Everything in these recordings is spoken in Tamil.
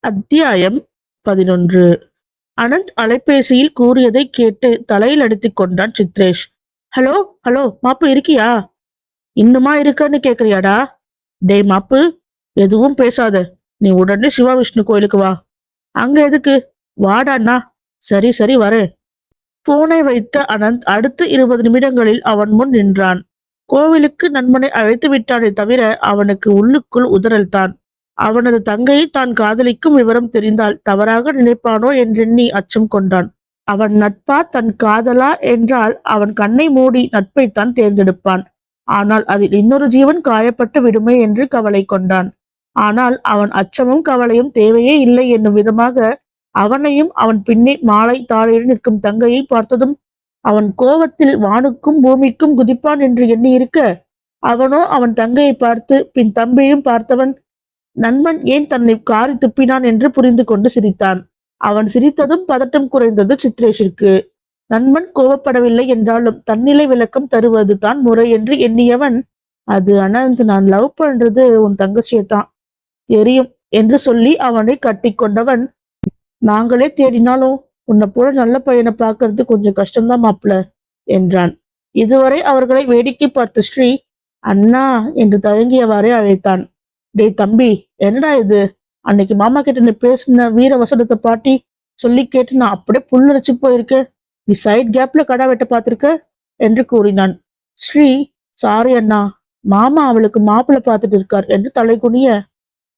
அத்தியாயம் பதினொன்று. அனந்த் அலைபேசியில் கூறியதை கேட்டு தலையில் அடித்துக் கொண்டான் சித்ரேஷ். ஹலோ ஹலோ மாப்பு இருக்கியா? இன்னுமா இருக்கன்னு கேக்குறியாடா? டேய் மாப்பு எதுவும் பேசாத. நீ உடனே சிவா விஷ்ணு கோயிலுக்கு வா. அங்க எதுக்கு? வாடாண்ணா. சரி சரி வரேன். போனை வைத்த அனந்த் அடுத்த இருபது நிமிடங்களில் அவன் முன் நின்றான். கோவிலுக்கு நண்பனை அழைத்து விட்டானே தவிர அவனுக்கு உள்ளுக்குள் உதறல்தான். அவனது தங்கையை தான் காதலிக்கும் விவரம் தெரிந்தால் தவறாக நினைப்பானோ என்றெண்ணி அச்சம் கொண்டான். அவன் நட்பா தன் காதலா என்றால் அவன் கண்ணை மூடி நட்பைத்தான் தேர்ந்தெடுப்பான். ஆனால் அதில் இன்னொரு ஜீவன் காயப்பட்டு விடுமே என்று கவலை கொண்டான். ஆனால் அவன் அச்சமும் கவலையும் தேவையே இல்லை என்னும் விதமாக அவனையும் அவன் பின்னே மாலை தாழையில் நிற்கும் தங்கையை பார்த்ததும் அவன் கோவத்தில் வானுக்கும் பூமிக்கும் குதிப்பான் என்று எண்ணி இருக்க அவனோ அவன் தங்கையை பார்த்து பின் தம்பியும் பார்த்தவன் நண்பன் ஏன் தன்னை காரி துப்பினான் என்று புரிந்து கொண்டு சிரித்தான். அவன் சிரித்ததும் பதட்டம் குறைந்தது சித்ரேஷிற்கு. நண்பன் கோபப்படவில்லை என்றாலும் தன்னிலை விளக்கம் தருவது தான் முறை என்று எண்ணியவன் அது அனந்த் நான் லவ் பண்றது உன் தங்கச்சியைத்தான் தெரியும் என்று சொல்லி அவனை கட்டி கொண்டவன் நாங்களே தேடினாலும் உன்னை போல நல்ல பையனை பார்க்கறது கொஞ்சம் கஷ்டம்தான் மாப்ள என்றான். இதுவரை அவர்களை வேடிக்கை பார்த்த ஸ்ரீ அண்ணா என்று தயங்கியவாறே அழைத்தான். டேய் தம்பி என்னடா இது? அன்னைக்கு மாமா கிட்ட நீ பேசின வீர வசனத்தை பாட்டி சொல்லி கேட்டு நான் அப்படியே புல்லரிச்சு போயிருக்கேன் நீ சைட் கேப்ல கடா வெட்ட பார்த்திருக்க? என்று கூறினான். ஸ்ரீ சாரி அண்ணா. மாமா அவளுக்கு மாப்பிள்ளை பார்த்துட்டு இருக்கார் என்று தலை குனிய.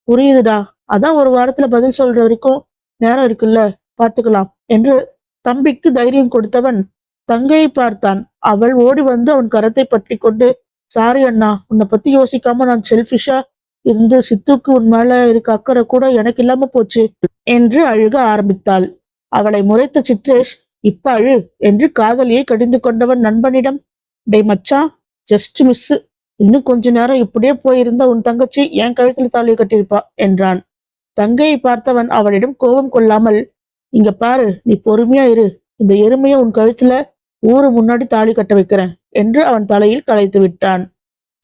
புரியுதுடா. அதான் ஒரு வாரத்துல பதில் சொல்ற வரைக்கும் நேரம் இருக்குல்ல. பார்த்துக்கலாம் என்று தம்பிக்கு தைரியம் கொடுத்தவன் தங்கையை பார்த்தான். அவள் ஓடி வந்து அவன் கரத்தை பற்றி கொண்டு சாரி அண்ணா. உன்னை பத்தி யோசிக்காம நான் செல்ஃபிஷா இருந்து சித்துக்கு உன் மேல இருக்க அக்கறை கூட எனக்கு இல்லாம போச்சு என்று அழுக ஆரம்பித்தாள். அவளை முறைத்த சித்ரேஷ் இப்ப அழு என்று காதலியை கடிந்து கொண்டவன் நண்பனிடம் டே மச்சான் ஜஸ்ட் மிஸ் இன்னும் கொஞ்ச நேரம் இப்படியே போயிருந்தா உன் தங்கச்சி என் கழுத்துல தாலியை கட்டியிருப்பா என்றான். தங்கையை பார்த்தவன் அவளிடம் கோபம் கொள்ளாமல் இங்க பாரு நீ பொறுமையா இரு. இந்த எருமையை உன் கழுத்துல ஊரு முன்னாடி தாலி கட்ட வைக்கிறேன் என்று அவன் தலையில் கலைத்து விட்டான்.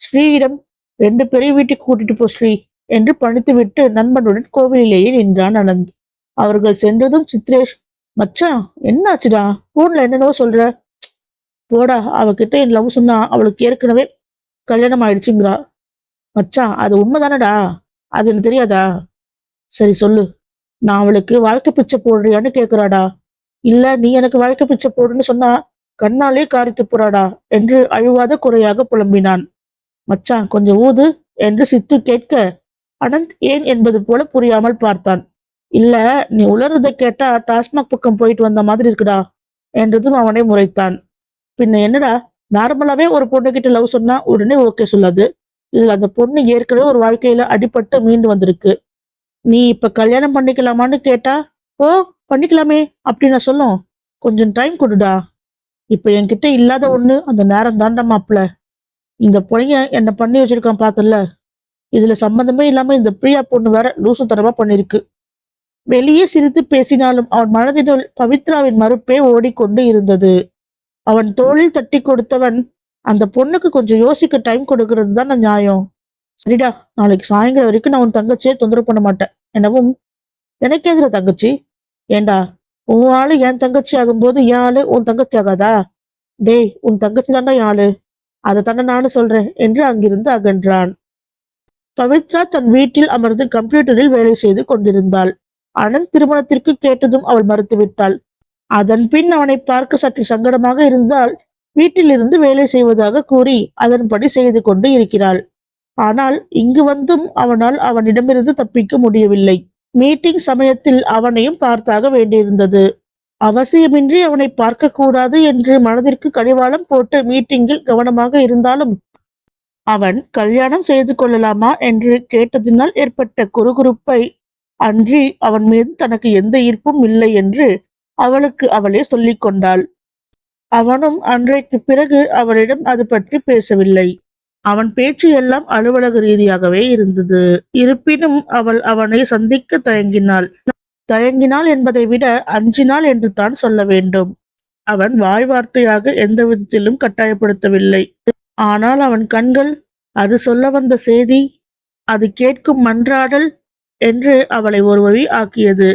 ஸ்ரீயிடம் ரெண்டு பெரிய வீட்டுக்கு கூட்டிட்டு போ ஸ்ரீ என்று பணித்து விட்டு நண்பனுடன் கோவிலிலேயே நின்றான் அனந்த். அவர்கள் சென்றதும் சித்ரேஷ் மச்சான் என்னாச்சுடா? போன்ல என்னென்னவோ சொல்ற. போடா அவகிட்ட என் லவ் சொன்னா அவளுக்கு ஏற்கனவே கல்யாணம் ஆயிடுச்சுங்கிறா. மச்சான் அது உண்மைதானடா? அது எனக்கு தெரியாதா? சரி சொல்லு. நான் அவளுக்கு வாழ்க்கை பிச்சை போடுறியான்னு கேக்குறாடா. இல்ல நீ எனக்கு வாழ்க்கை பிச்சை போடுன்னு சொன்னா கண்ணாலே காரித்து போறாடா? என்று அழுவாத குறையாக புலம்பினான். மச்சான் கொஞ்சம் ஊது என்று சித்து கேட்க அனந்த் ஏன் என்பது போல புரியாமல் பார்த்தான். இல்ல நீ உளறதை கேட்டா டாஸ்மாக் பக்கம் போயிட்டு வந்த மாதிரி இருக்குடா என்றதும் அவனை முறைத்தான். பின்ன என்னடா நார்மலாவே ஒரு பொண்ணு கிட்ட லவ் சொன்னா உடனே ஓகே சொல்லாது. இதுல அந்த பொண்ணு ஏற்கனவே ஒரு வாழ்க்கையில அடிபட்டு மீண்டு வந்திருக்கு. நீ இப்ப கல்யாணம் பண்ணிக்கலாமான்னு கேட்டா ஓ பண்ணிக்கலாமே அப்படி நான் சொல்லும். கொஞ்சம் டைம் கொடுடா. இப்ப என்கிட்ட இல்லாத ஒண்ணு அந்த நேரம் தாண்டா மாப்பிள இந்த பையன் என்ன பண்ணி வச்சிருக்கான் பார்த்தல இதுல சம்பந்தமே இல்லாம இந்த பிரியா பொண்ணு வேற லூசுத்தனமா பண்ணிருக்கு. வெளியே சிரித்து பேசினாலும் அவன் மனதினுள் பவித்ராவின் மறுப்பே ஓடிக்கொண்டு இருந்தது. அவன் தோளில் தட்டி கொடுத்தவன் அந்த பொண்ணுக்கு கொஞ்சம் யோசிக்க டைம் கொடுக்கறது தான் நியாயம். சரிடா நாளைக்கு சாயங்காலம் வரைக்கும் நான் உன் தங்கச்சியை தொந்தரவு பண்ண மாட்டேன். எனவும் எனக்கே எதிர தங்கச்சி? ஏண்டா உன் ஆளு என் தங்கச்சி ஆகும்போது என் ஆளு உன் தங்கச்சி ஆகாதா? டேய் உன் தங்கச்சி தாண்டா என் ஆளு. அதை தானே நானும் சொல்றேன் என்று அங்கிருந்து அகன்றான். பவித்ரா தன் வீட்டில் அமர்ந்து கம்ப்யூட்டரில் வேலை செய்து கொண்டிருந்தாள். அனந்த் திருமணத்திற்கு கேட்டதும் அவள் மறுத்துவிட்டாள். அதன் பின் அவனை பார்க்க சற்று சங்கடமாக இருந்தால் வீட்டிலிருந்து வேலை செய்வதாக கூறி அதன்படி செய்து கொண்டு இருக்கிறாள். ஆனால் இங்கு வந்தும் அவனால் அவனிடமிருந்து தப்பிக்க முடியவில்லை. மீட்டிங் சமயத்தில் அவனையும் பார்த்தாக வேண்டியிருந்தது. அவசியமின்றி அவனை பார்க்க கூடாது என்று மனதிற்கு கடிவாளம் போட்டு மீட்டிங்கில் கவனமாக இருந்தாலும் அவன் கல்யாணம் செய்து கொள்ளலாமா? என்று கேட்டதினால் ஏற்பட்ட குறுகுறுப்பை அன்றி அவன் மீது தனக்கு எந்த ஈர்ப்பும் இல்லை என்று அவளுக்கு அவளே சொல்லிக் கொண்டாள். அவனும் அன்றைக்கு பிறகு அவளிடம் அது பற்றி பேசவில்லை. அவன் பேச்சு எல்லாம் அலுவலக ரீதியாகவே இருந்தது. இருப்பினும் அவள் அவனை சந்திக்க தயங்கினாள். தயங்கினாள் என்பதை விட அஞ்சினாள் என்று தான் சொல்ல வேண்டும். அவன் வாய் வார்த்தையாக எந்த விதத்திலும் கட்டாயப்படுத்தவில்லை. ஆனால் அவன் கண்கள் அது சொல்ல வந்த செய்தி அது கேட்கும் மன்றாடல் என்று அவளை ஒரு வழி ஆக்கியது.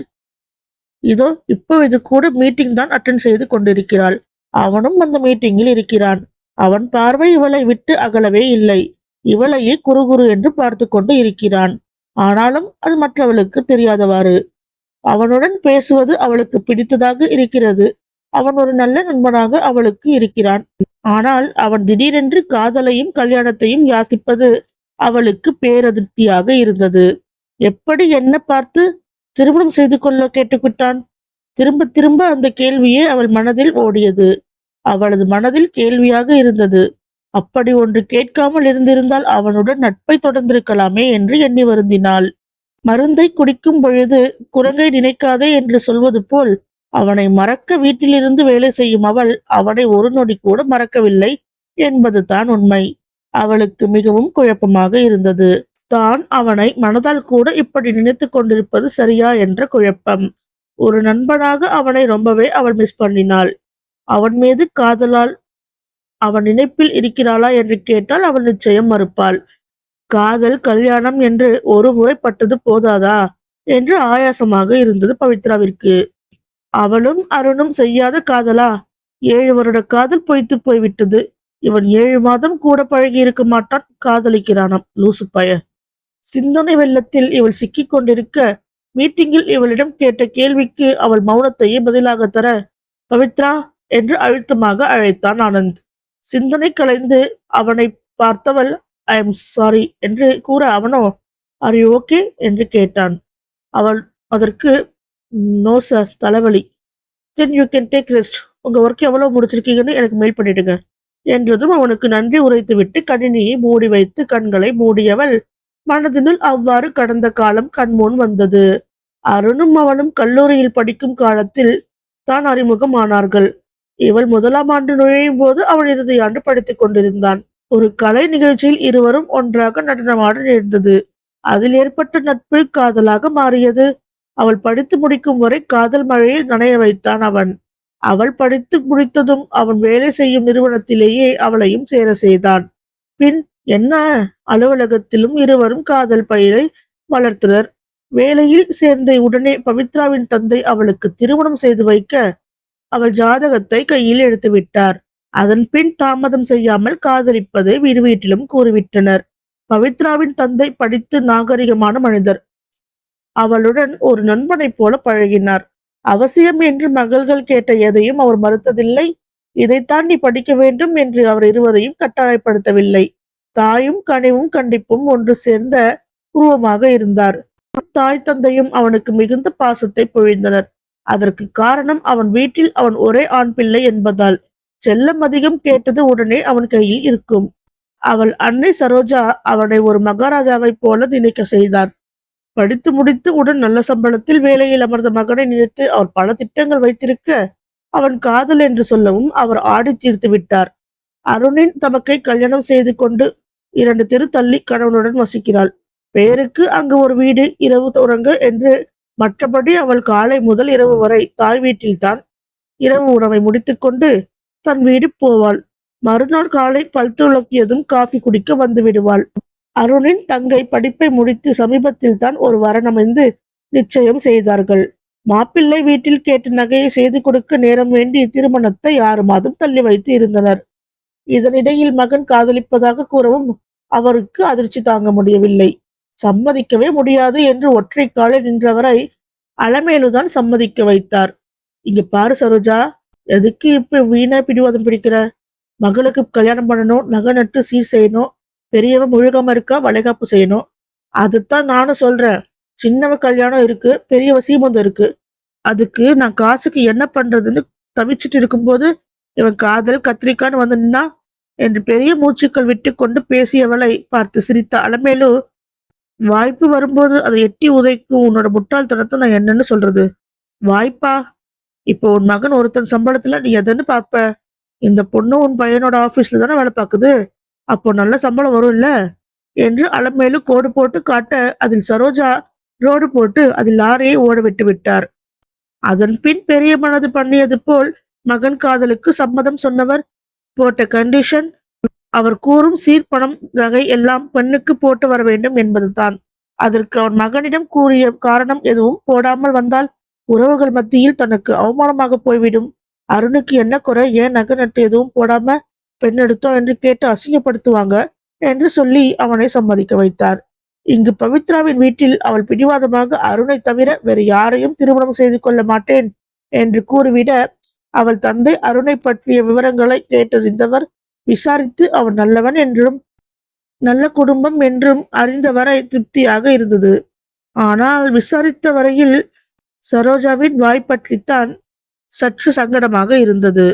இதோ இப்பொழுது கூட மீட்டிங் தான் அட்டன் செய்து கொண்டிருக்கிறாள். அவனும் அந்த மீட்டிங்கில் இருக்கிறான். அவன் பார்வை இவளை விட்டு அகலவே இல்லை. இவளையே குறுகுறு என்று பார்த்து கொண்டு இருக்கிறான். ஆனாலும் அது மற்றவளுக்கு தெரியாதவாறு. அவனுடன் பேசுவது அவளுக்கு பிடித்ததாக இருக்கிறது. அவன் ஒரு நல்ல நண்பனாக அவளுக்கு இருக்கிறான். ஆனால் அவன் திடீரென்று காதலையும் கல்யாணத்தையும் யாசிப்பது அவளுக்கு பேரதிர்ச்சியாக இருந்தது. எப்படி என்ன பார்த்து திருமணம் செய்து கொள்ள கேட்டுவிட்டான்? திரும்ப திரும்ப அந்த கேள்வியே அவள் மனதில் ஓடியது. அவளது மனதில் கேள்வியாக இருந்தது. அப்படி ஒன்று கேட்காமல் இருந்திருந்தால் அவனுடன் நட்பை தொடர்ந்திருக்கலாமே என்று எண்ணி வருந்தினாள். மருந்தை குடிக்கும் பொழுது குரங்கை நினைக்காதே என்று சொல்வது போல் அவனை மறக்க வீட்டிலிருந்து வேலை செய்யும் அவள் அவனை ஒரு நொடி கூட மறக்கவில்லை என்பது தான் உண்மை. அவளுக்கு மிகவும் குழப்பமாக இருந்தது. தான் அவனை மனதால் கூட இப்படி நினைத்து கொண்டிருப்பது சரியா என்ற குழப்பம். ஒரு நண்பனாக அவனை ரொம்பவே அவள் மிஸ் பண்ணினாள். அவன் மீது காதலால் அவன் நினைப்பில் இருக்கிறாளா என்று கேட்டால் அவள் நிச்சயம் மறுப்பாள். காதல் கல்யாணம் என்று ஒரு முறை பட்டது போதாதா? என்று ஆயாசமாக இருந்தது பவித்ராவிற்கு. அவளும் அருணும் செய்யாத காதலா? ஏழு வருட காதல் பொய்த்து போய்விட்டது. இவன் ஏழு மாதம் கூட பழகி இருக்க மாட்டான் காதலிக்கிறானாம் லூசு சிந்தனை வெள்ளத்தில் இவள் சிக்கிக் கொண்டிருக்க மீட்டிங்கில் இவளிடம் கேட்ட கேள்விக்கு அவள் மௌனத்தையே பதிலாக தர பவித்ரா என்று அழுத்தமாக அழைத்தான் ஆனந்த். சிந்தனை கலைந்து அவனை பார்த்தவள் ஐ எம் சாரி என்று கூற அவனோ ஆர் யூ ஓகே என்று கேட்டான். அவள் அதற்கு நோ சார் தலைவலி. Then you can take rest உங்கள் ஒர்க் எவ்வளோ முடிச்சிருக்கீங்கன்னு எனக்கு மெயில் பண்ணிடுங்க. என்றதும் அவனுக்கு நன்றி உரைத்துவிட்டு கணினியை மூடி வைத்து கண்களை மூடியவள் மனதினுள் அவ்வாறு கடந்த காலம் கண்முன் வந்தது. அருணும் அவனும் கல்லூரியில் படிக்கும் காலத்தில் தான் அறிமுகமானார்கள். இவள் முதலாம் ஆண்டு நுழையும் போது அவன் இறுதி ஆண்டு படித்துக் கொண்டிருந்தான். ஒரு கலை நிகழ்ச்சியில் இருவரும் ஒன்றாக நடனமாட நேர்ந்தது. அதில் ஏற்பட்ட நட்பு காதலாக மாறியது. அவள் படித்து முடிக்கும் வரை காதல் மழையில் நனைய வைத்தான் அவன். அவள் படித்து முடித்ததும் அவன் வேலை செய்யும் நிறுவனத்திலேயே அவளையும் சேர செய்தான். பின் என்ன? அலுவலகத்திலும் இருவரும் காதல் பயிரை வளர்த்தனர். வேலையில் சேர்ந்த உடனே பவித்ராவின் தந்தை அவளுக்கு திருமணம் செய்து வைக்க அவள் ஜாதகத்தை கையில் எடுத்து விட்டார் அதன் பின் தாமதம் செய்யாமல் காதலிப்பதை வீடு வீட்டிலும் கூறிவிட்டனர். பவித்ராவின் தந்தை படித்து நாகரிகமான மனிதர். அவளுடன் ஒரு நண்பனைப் போல பழகினார். அவசியம் என்று மகள்கள் கேட்ட எதையும் அவர் மறுத்ததில்லை. இதைத்தான் நீ படிக்க வேண்டும் என்று அவர் இருவரையும் கட்டாயப்படுத்தவில்லை. தாயும் கனிவும் கண்டிப்பும் ஒன்று சேர்ந்த உருவமாக இருந்தார். தாய் தந்தையும் அவனுக்கு மிகுந்த பாசத்தை பொழிந்தனர். அதற்கு காரணம் அவன் வீட்டில் அவன் ஒரே ஆண் பிள்ளை என்பதால். செல்லம் அதிகம் கேட்டது உடனே அவன் கையில் இருக்கும். அவள் அன்னை சரோஜா அவனை ஒரு மகாராஜாவைப் போல நினைக்க செய்தார். படித்து முடித்து உடன் நல்ல சம்பளத்தில் வேலையில் அமர்ந்த மகனை நினைத்து அவர் பல திட்டங்கள் வைத்திருக்க அவன் காதல் என்று சொல்லவும் அவர் ஆடி தீர்த்து விட்டார். அருணின் தமக்கை கல்யாணம் செய்து கொண்டு இரண்டு தெரு தள்ளி கணவனுடன் வசிக்கிறாள். பெயருக்கு அங்கு ஒரு வீடு இரவு உறங்க என்று மற்றபடி அவள் காலை முதல் இரவு வரை தாய் வீட்டில்தான் இரவு உணவை முடித்துக்கொண்டு தன் வீடு போவாள். மறுநாள் காலை பல் துளக்கியதும் காஃபி குடிக்க வந்து விடுவாள். அருணின் தங்கை படிப்பை முடித்து சமீபத்தில் தான் ஒரு வரணமைந்து நிச்சயம் செய்தார்கள். மாப்பிள்ளை வீட்டில் கேட்டு நகையை செய்து கொடுக்க நேரம் வேண்டி திருமணத்தை ஆறு மாதம் தள்ளி வைத்து இருந்தனர். இதனிடையில் மகன் காதலிப்பதாக கூறவும் அவருக்கு அதிர்ச்சி தாங்க முடியவில்லை. சம்மதிக்கவே முடியாது என்று ஒற்றை காலில் நின்றவரை அலமேலுதான் சம்மதிக்க வைத்தார். இங்க பாரு சரோஜா எதுக்கு இப்ப வீணா பிடிவாதம் பிடிக்கிற? மகளுக்கு கல்யாணம் பண்ணணும் நகை நட்டு சீர் செய்யணும் பெரியவ முழுகாம இருக்கா வளைகாப்பு செய்யணும்? அதுதான் நானும் சொல்றேன். சின்னவ கல்யாணம் இருக்கு பெரியவ சீமந்தம் இருக்கு. அதுக்கு நான் காசுக்கு என்ன பண்றதுன்னு தவிச்சிட்டு இருக்கும்போது இவன் காதல் கத்திரிக்கான்னு வந்து நின்னா என்று பெரிய மூச்சுக்கள் விட்டு கொண்டு பேசியவளை பார்த்து சிரித்த. அலமேலு வாய்ப்பு வரும்போது அதை எட்டி உதைக்கும் உன்னோட முட்டாள்தனத்தை நான் என்னன்னு சொல்றது? வாய்ப்பா? இப்போ உன் மகன் ஒருத்தன் சம்பளத்துல நீ எதுன்னு பார்ப்ப. இந்த பொண்ணு உன் பையனோட ஆபீஸ்ல தானே வேலை பார்க்குது. அப்போ நல்ல சம்பளம் வரும்ல என்று அலமேலும் கோடு போட்டு காட்ட அதில் சரோஜா ரோடு போட்டு அதில் லாரியை ஓட விட்டு விட்டார். அதன் பின் பெரிய மனது பண்ணியது போல் மகன் காதலுக்கு சம்மதம் சொன்னவர் போட்ட கண்டிஷன் அவர் கூறும் சீர்பணம் நகை எல்லாம் பெண்ணுக்கு போட்டு வர வேண்டும் என்பதுதான். அதற்கு அவன் மகனிடம் கூறிய காரணம் எதுவும் போடாமல் வந்தால் உறவுகள் மத்தியில் தனக்கு அவமானமாக போய்விடும். அருணுக்கு என்ன குறை? ஏன் நகை நட்டு எதுவும் போடாம பெண் எடுத்தோம் என்று கேட்டு அசிங்கப்படுத்துவாங்க என்று சொல்லி அவனை சம்மதிக்க வைத்தார். இங்கு பவித்ராவின் வீட்டில் அவள் பிடிவாதமாக அருணை தவிர வேறு யாரையும் திருமணம் செய்து கொள்ள மாட்டேன் என்று கூறிவிட அவள் தந்தை அருணை பற்றிய விவரங்களை கேட்டறிந்தவர் விசாரித்து அவன் நல்லவன் என்றும் நல்ல குடும்பம் என்றும் அறிந்தவரை திருப்தியாக இருந்தது. ஆனால் விசாரித்த வரையில் சரோஜாவின் வாய் பற்றித்தான் சற்று சங்கடமாக இருந்தது.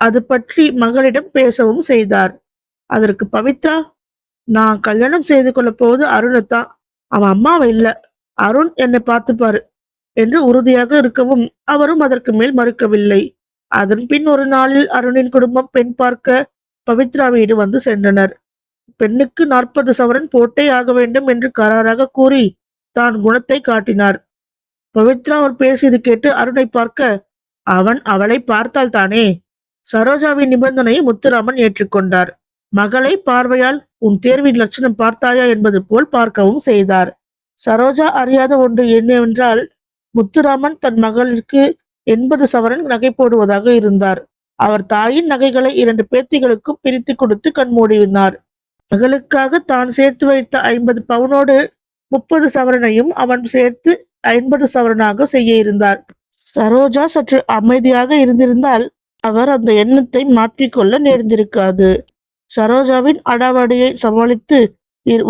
அது பற்றி மகளிடம் பேசவும் செய்தார். அதற்கு பவித்ரா நான் கல்யாணம் செய்து கொள்ள போவது அருணைத்தான் அவன் அம்மாவை இல்ல. அருண் என்னை பார்த்துப்பாரு என்று உறுதியாக இருக்கவும் அவரும் அதற்கு மேல் மறுக்கவில்லை. அதன் பின் ஒரு நாளில் அருணின் குடும்பம் பெண் பார்க்க பவித்ரா வீடு வந்து சென்றனர். பெண்ணுக்கு நாற்பது சவரன் போட்டே ஆக வேண்டும் என்று கராராக கூறி தான் குணத்தை காட்டினார். பவித்ரா அவர் பேசியது கேட்டு அருணை பார்க்க அவன் அவளை பார்த்தால் தானே? சரோஜாவின் நிபந்தனையை முத்துராமன் ஏற்றுக்கொண்டார். மகளை பார்வையால் உன் தேர்வின் லட்சணம் பார்த்தாயா? என்பது போல் பார்க்கவும் செய்தார். சரோஜா அறியாத ஒன்று என்னவென்றால் முத்துராமன் தன் மகளிற்கு எண்பது சவரன் நகை போடுவதாக இருந்தார். அவர் தாயின் நகைகளை இரண்டு பேத்திகளுக்கும் பிரித்து கொடுத்து கண்மூடினார். மகளுக்காக தான் சேர்த்து வைத்த ஐம்பது பவுனோடு முப்பது சவரனையும் அவன் சேர்த்து ஐம்பது சவரனாக செய்ய இருந்தார். சரோஜா சற்று அமைதியாக இருந்திருந்தால் அவர் அந்த எண்ணத்தை மாற்றிக்கொள்ள நேர்ந்திருக்காது. சரோஜாவின் அடாவடியை சமாளித்து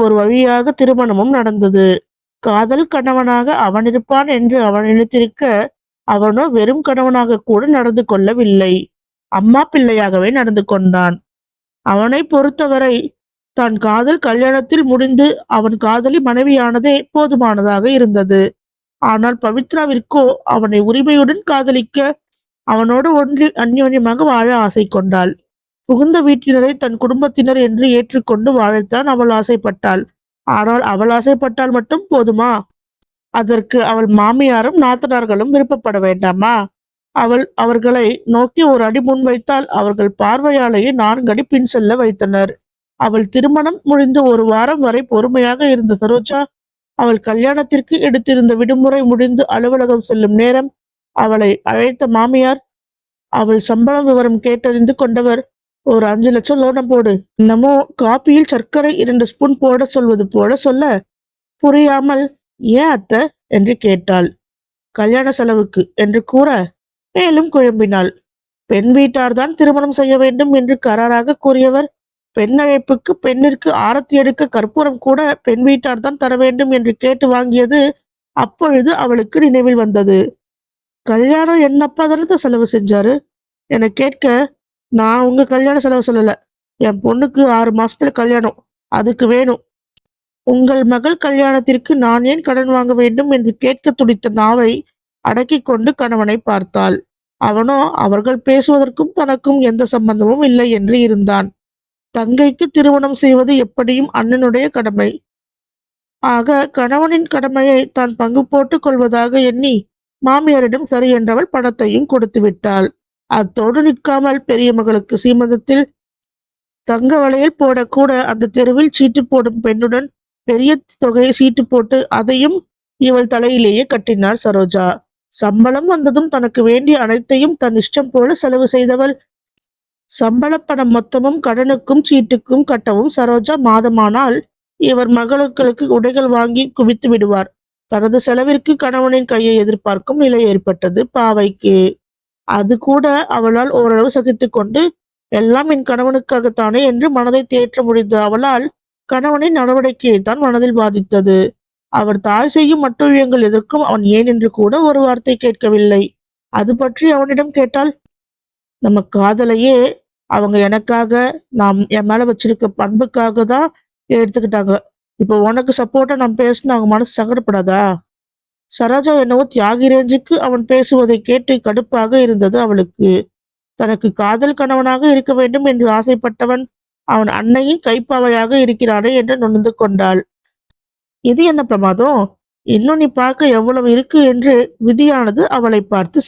ஒரு வழியாக திருமணமும் நடந்தது. காதல் கணவனாக அவன் இருப்பான் என்று அவன் நினைத்திருக்க அவனோ வெறும் கணவனாக கூட நடந்து கொள்ளவில்லை. அம்மா பிள்ளையாகவே நடந்து கொண்டான். அவனை பொறுத்தவரை தான் காதல் கல்யாணத்தில் முடிந்து அவன் காதலி மனைவியானதே போதுமானதாக இருந்தது. ஆனால் பவித்ராவிற்கோ அவனை உரிமையுடன் காதலிக்க அவனோடு ஒன்றி அந்யோன்யமாக வாழ ஆசை கொண்டாள். புகுந்த வீட்டினரை தன் குடும்பத்தினர் என்று ஏற்றுக்கொண்டு வாழத்தான் அவள் ஆசைப்பட்டாள். ஆனால் அவள் ஆசைப்பட்டால் மட்டும் போதுமா? அதற்கு அவள் மாமியாரும் நாத்தனார்களும் விருப்பப்பட வேண்டாமா? அவள் அவர்களை நோக்கி ஒரு அடி முன் வைத்தால் அவர்கள் பார்வையாலேயே நான்கு அடி பின் செல்ல வைத்தனர். அவள் திருமணம் முடிந்து ஒரு வாரம் வரை பொறுமையாக இருந்த சரோஜா அவள் கல்யாணத்திற்கு எடுத்திருந்த விடுமுறை முடிந்து அலுவலகம் செல்லும் நேரம் அவளை அழைத்த மாமியார் அவள் சம்பள விவரம் கேட்டறிந்து கொண்டவர் ஒரு அஞ்சு லட்சம் லோனம் போடு. என்னமோ காப்பியில் சர்க்கரை இரண்டு ஸ்பூன் போட சொல்வது போல சொல்ல புரியாமல் ஏன் அத்தை? என்று கேட்டாள். கல்யாண செலவுக்கு என்று கூற மேலும் குழம்பினாள். பெண் வீட்டார்தான் திருமணம் செய்ய வேண்டும் என்று கராராக கூறியவர் பெண் அழைப்புக்கு பெண்ணிற்கு ஆரத்தி எடுக்க கற்பூரம் கூட பெண் வீட்டார் தான் தர வேண்டும் என்று கேட்டு வாங்கியது அப்பொழுது அவளுக்கு நினைவில் வந்தது. கல்யாணம் என்னப்பா தானே செலவு செஞ்சாரு? என கேட்க நான் உங்க கல்யாண செலவு சொல்லல. என் பொண்ணுக்கு ஆறு மாசத்துல கல்யாணம். அதுக்கு வேணும். உங்கள் மகள் கல்யாணத்திற்கு நான் ஏன் கடன் வாங்க வேண்டும்? என்று கேட்க துடித்த நாவை அடக்கிக் கொண்டு கணவனை பார்த்தாள். அவனோ அவர்கள் பேசுவதற்கும் தனக்கும் எந்த சம்பந்தமும் இல்லை என்று இருந்தான். தங்கைக்கு திருமணம் செய்வது எப்படியும் அண்ணனுடைய கடமை. ஆக கணவனின் கடமையை தான் பங்கு போட்டுக் கொள்வதாக எண்ணி மாமியாரிடம் சரி என்றவள் பணத்தையும் கொடுத்து விட்டாள். அத்தோடு நிற்காமல் பெரிய மகளுக்கு சீமந்தத்தில் தங்க வளையல் போடக்கூட அந்த தெருவில் சீட்டு போடும் பெண்ணுடன் பெரிய தொகையை சீட்டு போட்டு அதையும் இவள் தலையிலேயே கட்டினார் சரோஜா. சம்பளம் வந்ததும் தனக்கு வேண்டிய அனைத்தையும் தன் இஷ்டம் போல செலவு செய்தவள் சம்பள பணம் மொத்தமும் கடனுக்கும் சீட்டுக்கும் கட்டவும் சரோஜா மாதமானால் இவர் மகளுக்களுக்கு உடைகள் வாங்கி குவித்து விடுவார். தனது செலவிற்கு கணவனின் கையை எதிர்பார்க்கும் நிலை ஏற்பட்டது பாவைக்கு. அது கூட அவளால் ஓரளவு சகித்துக் கொண்டு எல்லாம் என் கணவனுக்காகத்தானே என்று மனதை தேற்ற முடிந்த அவளால் கணவனின் நடவடிக்கையை தான் மனதில் பாதித்தது. அவர் தாய் செய்யும் மட்டுவியங்கள் எதற்கும் அவன் ஏன் என்று கூட ஒரு வார்த்தை கேட்கவில்லை. அது பற்றி அவனிடம் கேட்டால் நம்ம காதலையே அவங்க எனக்காக நாம் என் மேலே வச்சிருக்க பண்புக்காக தான் எடுத்துக்கிட்டாங்க. இப்போ உனக்கு சப்போர்ட்டாக நான் பேசினா அவங்க மனசு சங்கடப்படாதா? சரோஜா என்னவோ தியாகி ரேஞ்சுக்கு அவன் பேசுவதை கேட்டு கடுப்பாக இருந்தது அவளுக்கு. தனக்கு காதல் கணவனாக இருக்க வேண்டும் என்று ஆசைப்பட்டவன் அவன் அன்னையின் கைப்பாவையாக இருக்கிறானே என்று நுணர்ந்து கொண்டாள். இது என்ன பிரமாதம்? இன்னும் நீ பார்க்க எவ்வளவு இருக்கு என்று விதியானது அவளை பார்த்து